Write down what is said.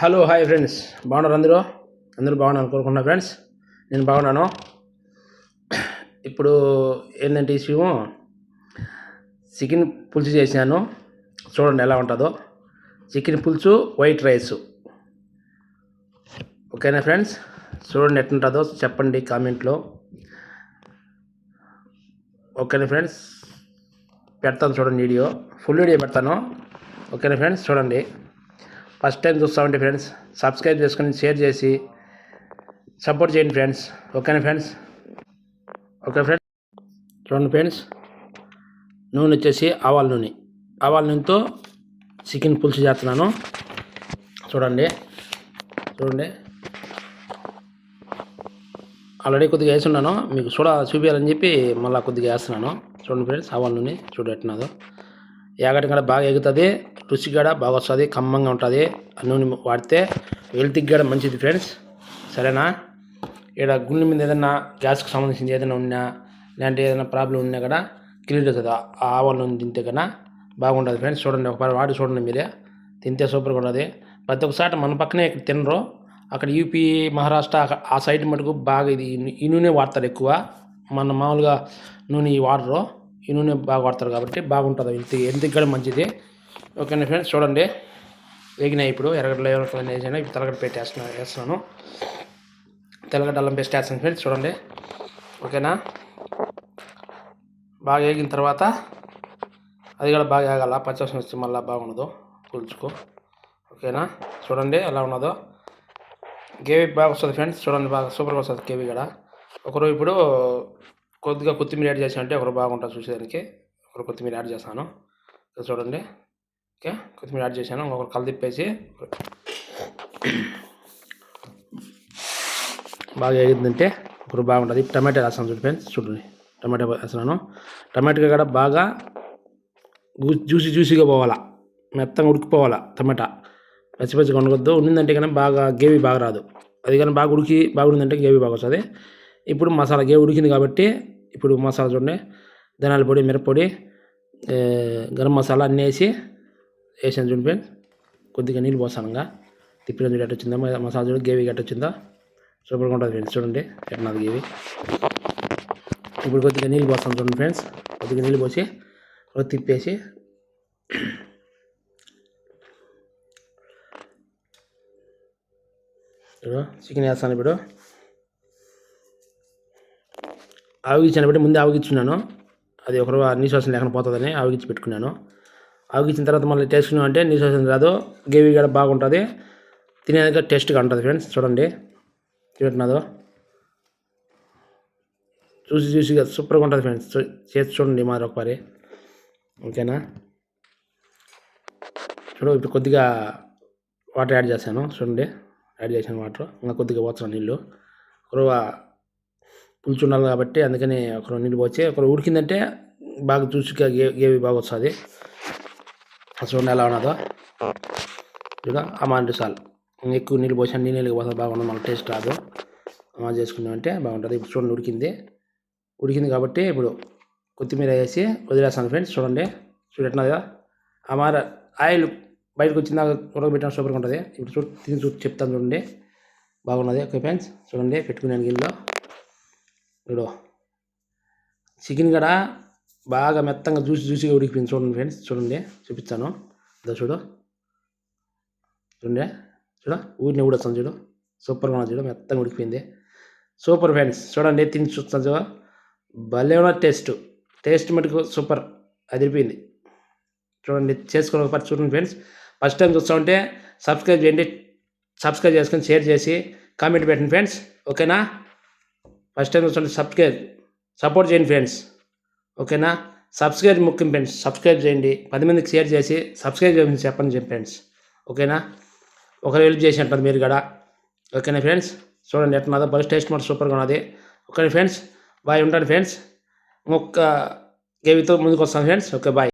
Hello hi friends బాగున్నారు అందరూ? అందరూ బాగున్నారు కోరుకుంటున్నా ఫ్రెండ్స్ నేను బాగున్నాను. ఇప్పుడు ఏంటంటే ఇష్యూ చికెన్ పులుసు చేసినాను చూడండి ఎలా ఉంటుందో. చికెన్ పులుసు వైట్ రైస్ ఓకేనా ఫ్రెండ్స్ చూడండి ఎట్లుంటుందో చెప్పండి కామెంట్లో. ఓకేనా ఫ్రెండ్స్ పెడతాను చూడండి వీడియో. ఫుల్ వీడియో పెడతాను. ఓకేనా ఫ్రెండ్స్ చూడండి. ఫస్ట్ టైం చూస్తామంటే ఫ్రెండ్స్. సబ్స్క్రైబ్ చేసుకొని షేర్ చేసి సపోర్ట్ చేయండి ఫ్రెండ్స్. ఓకేనా ఫ్రెండ్స్? Okay friends. చూడండి ఫ్రెండ్స్. నూనె వచ్చేసి ఆవాల నూనె. ఆవాల నూనెతో చికెన్ పులుసు చేస్తున్నాను. చూడండి. చూడండి. ఆల్రెడీ కొద్దిగా వేస్తున్నాను మీకు చూడ చూపించాలని చెప్పి మళ్ళీ కొద్దిగా వేస్తున్నాను. చూడండి ఫ్రెండ్స్ ఆవాల నూనె చూడట్టున్నదో ఏగటి కూడా బాగా ఎగుతుంది రుచి కూడా బాగా వస్తుంది కమ్మంగా ఉంటుంది ఆ నూనె వాడితే హెల్త్కి కూడా మంచిది ఫ్రెండ్స్ సరేనా? ఇక్కడ గుండె మీద ఏదైనా గ్యాస్కి సంబంధించిన ఏదైనా ఉన్నా ఇలాంటి ఏదైనా ప్రాబ్లం ఉన్నా కూడా క్లియర్ అవుతుంది ఆ ఆవాల నూనె తింటే కన్నా బాగుంటుంది ఫ్రెండ్స్ చూడండి ఒకసారి వాడి చూడండి మీరే. తింటే సూపర్గా ఉంటుంది. ప్రతి ఒక్కసారి మన పక్కనే ఇక్కడ తినరు. అక్కడ యూపీ మహారాష్ట్ర ఆ సైడ్ మటుకు బాగా ఇది ఈ నూనె వాడతారు ఎక్కువ. మన మామూలుగా నూనె వాడరు. ఈ నూనె బాగా వాడతారు కాబట్టి బాగుంటుంది. ఇంత ఎందుకు కూడా మంచిది? ఓకేనా ఫ్రెండ్స్? చూడండి. వేగినాయి ఇప్పుడు. ఎర్రగడ్డలు ఎవరికైనా వేసాను ఇప్పుడు తెలగడ్డ పెట్టి వేస్తున్నా వేస్తున్నాను. తెలగడ్డ అల్లం పేస్ట్ వేస్తాను ఫ్రెండ్స్. చూడండి. ఓకేనా? బాగా వేగిన తర్వాత అది కూడా బాగా వేగాల. పచ్చవసం వస్తే మళ్ళీ బాగుండదు. పులుచుకో ఓకేనా? చూడండి ఎలా ఉన్నదో. గేవీ బాగా వస్తుంది ఫ్రెండ్స్. చూడండి బాగా సూపర్గా వస్తుంది కేవీ కూడా. ఒకరు ఇప్పుడు కొద్దిగా కొత్తిమీర యాడ్ చేసామంటే ఒకరు బాగుంటుంది చూసేదానికి. ఒకరు కొత్తిమీర యాడ్ చేస్తాను చూడండి. ఓకే? కొత్తిమీర యాడ్ చేశాను. ఒకరు కలదిప్పేసి బాగా వేగిందంటే ఒకరు బాగుంటుంది. టమాటా వేస్తాను చూడండి ఫ్రెండ్స్ చూడండి. టమాటా వేస్తున్నాను. టమాటా కూడా బాగా జ్యూసి జ్యూసీగా పోవాలా. మెత్తంగా ఉడికిపోవాలా టమాటా. పచ్చి పచ్చిగా ఉండకూడదు ఉండిందంటే కానీ బాగా గేవి బాగా రాదు. అది కానీ బాగా ఉడికి బాగా ఉండిందంటే గేవి బాగా వస్తుంది. ఇప్పుడు మసాలా గేవి ఉడికింది కాబట్టి ఇప్పుడు మసాలా చూడండి. ధనాల పొడి మిరప్పొడి గరం మసాలా అన్నీ వేసి వేసాను చూడండి ఫ్రెండ్స్. కొద్దిగా నీళ్ళు పోసాను ఇంకా. తిప్పిన చూడు ఎట్ట వచ్చిందా? మసాలా చూడు గేవి గట్ట వచ్చిందా? సూపర్గా ఉంటుంది ఫ్రెండ్స్. చూడండి. ఎట్నది గేవి ఇప్పుడు కొద్దిగా నీళ్ళు పోస్తాను చూడండి ఫ్రెండ్స్. కొద్దిగా నీళ్ళు పోసి తిప్పేసి చికెన్ వేస్తాను ఇప్పుడు. ఆవిగించాను బట్టి ముందే ఆవిగించున్నాను అది ఒకరు నీశ్వాసం లేకుండా పోతుందని ఆవిగించి పెట్టుకున్నాను. ఆవిగించిన తర్వాత మళ్ళీ టేస్ట్ అంటే నీశ్వాసం రాదు. గేవి కూడా బాగుంటుంది. తినేది టేస్ట్గా ఉంటుంది ఫ్రెండ్స్ చూడండి. చూడంటున్నదో చూసి చూసి సూపర్గా ఉంటుంది ఫ్రెండ్స్ చేసి చూడండి మాది ఒకసారి. ఓకేనా? చూడు ఇప్పుడు కొద్దిగా వాటర్ యాడ్ చేశాను. చూడండి. యాడ్ చేశాను వాటర్ ఇంకా కొద్దిగా పోతున్నాను నీళ్ళు. ఒక పులుసు ఉండాలి కాబట్టి అందుకని ఒక నీళ్ళు పోసి ఒక ఉడికిందంటే బాగా చూసిగా గేవి బాగా వస్తుంది? చూడండి ఎలా ఉన్నదో. ఇదిగా అమాంటి సాల్. ఎక్కువ నీళ్ళు పోసాను నీళ్ళు నీళ్ళు పోతే బాగుండదు మళ్ళీ టేస్ట్ రాదు. అమా చేసుకున్నామంటే బాగుంటుంది. ఇప్పుడు చూడండి ఉడికింది. ఉడికింది కాబట్టి ఇప్పుడు కొత్తిమీర వేసి వదిలేస్తాను ఫ్రెండ్స్ చూడండి. చూడట్టినది అమార ఆయిల్ బయటకు వచ్చిందా ఉడకబెట్టిన సూపర్గా ఉంటుంది. ఇప్పుడు చూడు తిని చూసి చెప్తాను చూడండి. బాగున్నది. ఓకే ఫ్రెండ్స్ చూడండి పెట్టుకున్నాను గిన్నెలో. చూడు. చికెన్ కూడా బాగా మెత్తంగా జ్యూసి జ్యూసిగా ఉడికిపోయింది చూడండి ఫ్రెండ్స్ చూడండి చూపిస్తాను. ఇదో చూడు. చూడండి చూడ ఊరిని ఊడొస్తాను చూడు. సూపర్గా ఉన్నది చూడు మెత్తంగా ఉడికిపోయింది. సూపర్ ఫ్రెండ్స్ చూడండి తిని చూస్తాను చూడ. భలే ఉన్న టేస్ట్. టేస్ట్ మటుకు సూపర్. అదిరిపోయింది. చూడండి చేసుకుని ఒకసారి చూడండి ఫ్రెండ్స్. ఫస్ట్ టైం చూస్తూ ఉంటే సబ్స్క్రైబ్ చేయండి. సబ్స్క్రైబ్ చేసుకొని షేర్ చేసి కామెంట్ పెట్టండి ఫ్రెండ్స్. ఓకేనా? ఫస్ట్ టైం చూస్తుంటే సబ్స్క్రైబ్ సపోర్ట్ చేయండి ఫ్రెండ్స్. ఓకేనా? సబ్స్క్రైబ్ ముఖ్యం ఫ్రెండ్స్ సబ్స్క్రైబ్ చేయండి. పది మందికి షేర్ చేసి సబ్స్క్రైబ్ చేయమని చెప్పండి చెప్పి ఫ్రెండ్స్. ఓకేనా? ఒకరు హెల్ప్ చేసి అంటారు మీరు కూడా. ఓకేనా ఫ్రెండ్స్? చూడండి ఎట్లా బస్ టేస్ట్ మాత్రం సూపర్గా ఉన్నది. Okay friends? బాయ్ ఉంటాను ఫ్రెండ్స్. ఇంకొక గేవితో ముందుకు వస్తాను ఫ్రెండ్స్. Okay bye.